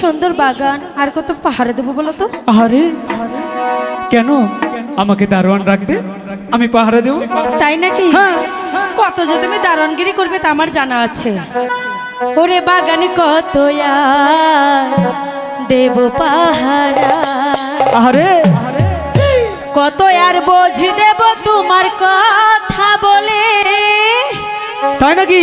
সুন্দর বাগান আর কত পাহাড়ে দেবো বলো তো? আরে কেন? আমাকে দারোয়ান রাখবে? আমি পাহারা দেব? তাই নাকি? হ্যাঁ। কত যে তুমি দারণগিরি করবে তা আমার জানা আছে। ওরে বাগানে কত আর দেব পাহারা। আরে কত আর বোঝ দেব তোমার কথা বলে। তাই নাকি?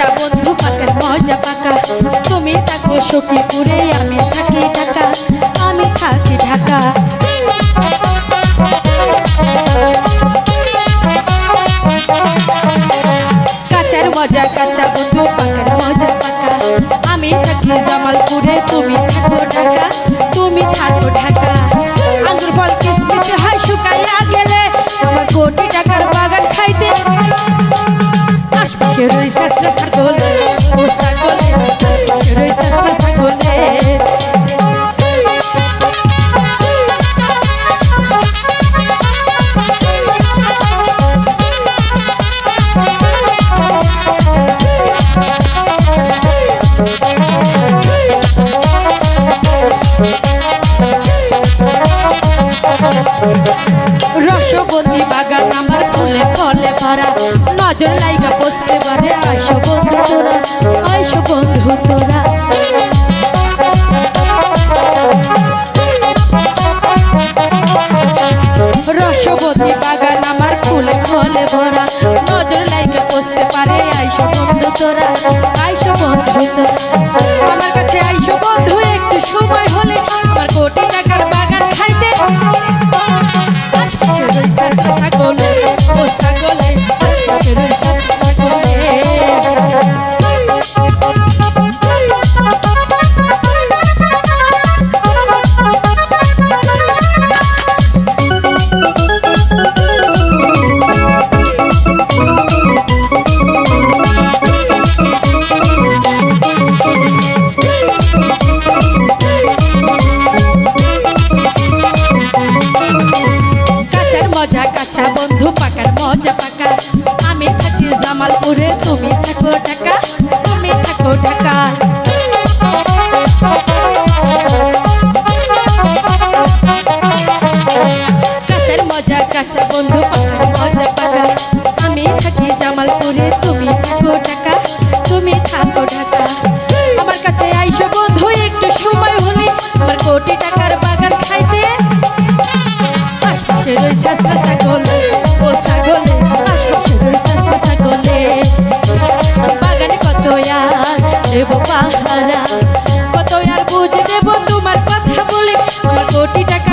মজা বন্ধু পাকার মজা পাকা। তুমি থাকো সখীপুরে, আমি থাকি ঢাকা, আমি থাকি ঢাকা। কাঁচার মজা, কাঁচা বন্ধু পাকার রসবতী বাগান আমার ফুলে ফলে ভরা। নজর লাইগা বসতে পারে, আইসো বন্ধু তোরা, আইসো বন্ধু তোরা। রসবতী বাগান আমার ফুলে ফলে ভরা। নজর লাইগা বসতে পারে, আইসো বন্ধু তোরা, আইসো বন্ধু তোরা। আমার কাছে আইসো বন্ধু, একটু সময় হলে আমার কোটি মজা পাকা। আমি থাকি জামালপুরে, তুমি থাকো ঢাকা, তুমি থাকো ঢাকা। কাছের মজা কাঁচা বন্ধু পাকার মজা পাকা। আমি থাকি জামালপুরে কোটি টাকা